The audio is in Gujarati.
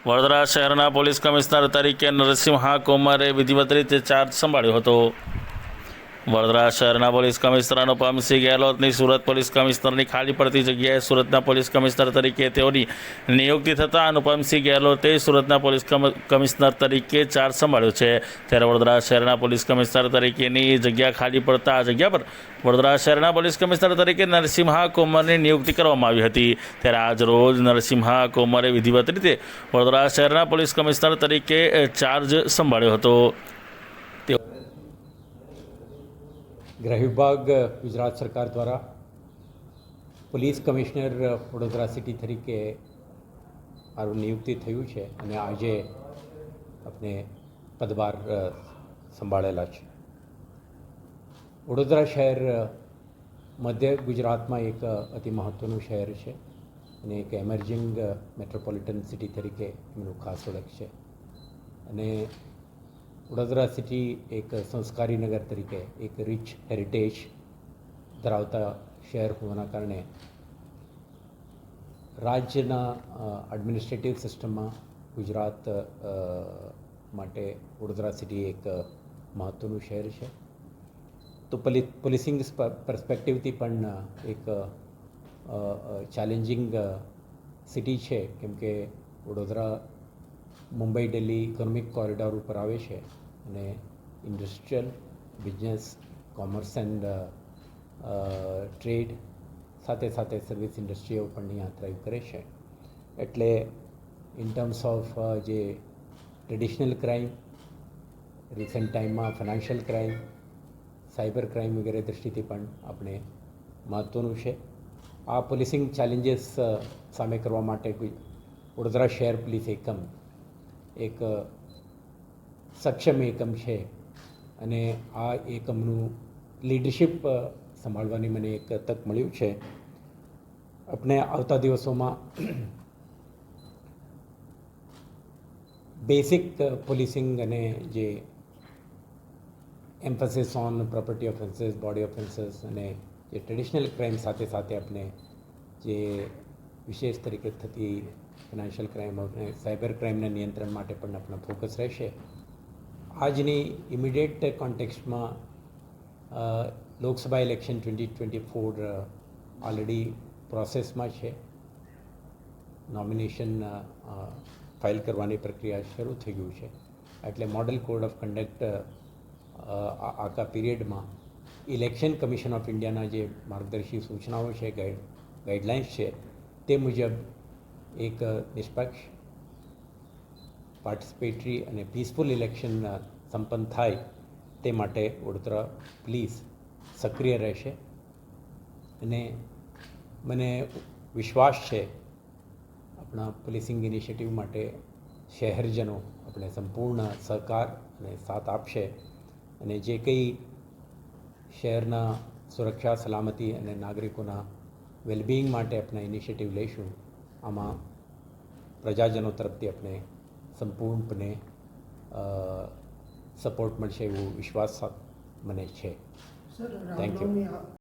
વડોદરા શહેરના પોલીસ કમિશનર તરીકે નરસિંહા કુમારે વિધિવત રીતે ચાર્જ સંભાળ્યો હતો. વડોદરા શહેરના પોલીસ કમિશનર અનુપમસિંહ ગેહલોતની સુરત પોલીસ કમિશનરની ખાલી પડતી જગ્યાએ સુરતના પોલીસ કમિશનર તરીકે તેઓની નિયુક્તિ થતાં અનુપમસિંહ ગેહલોતે સુરતના પોલીસ કમિશનર તરીકે ચાર્જ સંભાળ્યો છે. ત્યારે વડોદરા શહેરના પોલીસ કમિશનર તરીકેની જગ્યા ખાલી પડતા આ જગ્યા પર વડોદરા શહેરના પોલીસ કમિશનર તરીકે નરસિંહા કોમરની નિયુક્તિ કરવામાં આવી હતી. ત્યારે આજ રોજ નરસિંહા કોમરે વિધિવત રીતે વડોદરા શહેરના પોલીસ કમિશનર તરીકે ચાર્જ સંભાળ્યો હતો. ગૃહ વિભાગ ગુજરાત સરકાર દ્વારા પોલીસ કમિશનર વડોદરા સિટી તરીકે મારું નિયુક્તિ થયું છે અને આજે આપણે પદભાર સંભાળેલા છે વડોદરા શહેર મધ્ય ગુજરાતમાં એક અતિ મહત્ત્વનું શહેર છે અને એક એમર્જિંગ મેટ્રોપોલિટન સિટી તરીકે એમનું ખાસ ઓળખ છે અને વડોદરા સિટી એક સંસ્કારી નગર તરીકે એક રિચ હેરિટેજ ધરાવતા શહેર હોવાના કારણે રાજ્યના એડમિનિસ્ટ્રેટિવ સિસ્ટમમાં ગુજરાત માટે વડોદરા સિટી એક મહત્ત્વનું શહેર છે. તો પોલી પોલીસિંગ પર્સપેક્ટિવથી પણ એક ચેલેન્જિંગ સિટી છે. કેમ કે વડોદરા મુંબઈ, દિલ્હી ઇકોનોમિક કોરિડોર ઉપર આવે છે અને industrial business, commerce and trade સાથે સાથે સર્વિસ ઇન્ડસ્ટ્રીઓ પણ અહીંયા થ્રાઇવ કરે છે. એટલે ઇન ટર્મ્સ ઓફ જે ટ્રેડિશનલ ક્રાઇમ રિસન્ટ ટાઈમમાં ફાઇનાન્શિયલ ક્રાઇમ સાયબર ક્રાઇમ વગેરે દૃષ્ટિથી પણ આપણે મહત્ત્વનું છે. આ પોલીસિંગ ચેલેન્જીસ સામે કરવા માટે વડોદરા શહેર પોલીસ એકમ એક સક્ષમ એકમ છે. અને આ એકમનું લીડરશિપ સંભાળવાની મને એક તક મળ્યું છે. આપણે આવતા દિવસોમાં બેસિક પોલીસિંગ અને જે emphasis on property offences body offences અને જે ટ્રેડિશનલ ક્રાઇમ સાથે સાથે આપણે જે વિશેષ તરીકે થતી ફિનાન્શિયલ ક્રાઇમ અને સાયબર ક્રાઇમના નિયંત્રણ માટે પણ આપણો ફોકસ રહેશે. આજની immediate કોન્ટેક્સ્ટમાં Lok Sabha election twenty twenty four already પ્રોસેસમાં છે. નોમિનેશન ફાઇલ કરવાની પ્રક્રિયા શરૂ થઈ ગયું છે. એટલે મોડલ કોડ ઓફ કન્ડક્ટ આખા પીરિયડમાં ઇલેક્શન કમિશન ઓફ ઇન્ડિયાના જે માર્ગદર્શી સૂચનાઓ છે ગાઈડ ગાઈડલાઇન્સ છે, તે મુજબ એક નિષ્પક્ષ પાર્ટિસિપેટરી અને પીસફુલ ઇલેક્શન સંપન્ન થાય તે માટે વડોદરા પોલીસ સક્રિય રહેશે. અને મને વિશ્વાસ છે આપણા પોલીસિંગ ઇનિશિયેટિવ માટે શહેરજનો આપણે સંપૂર્ણ સહકાર અને સાથ આપશે. અને જે કંઈ શહેરના સુરક્ષા, સલામતી અને નાગરિકોના વેલબિંગ માટે આપણે ઇનિશિયેટિવ લઈશું આમાં પ્રજાજનો તરફથી આપણે સંપૂર્ણપણે સપોર્ટ મળશે એવો વિશ્વાસ મને છે. થેન્ક આ-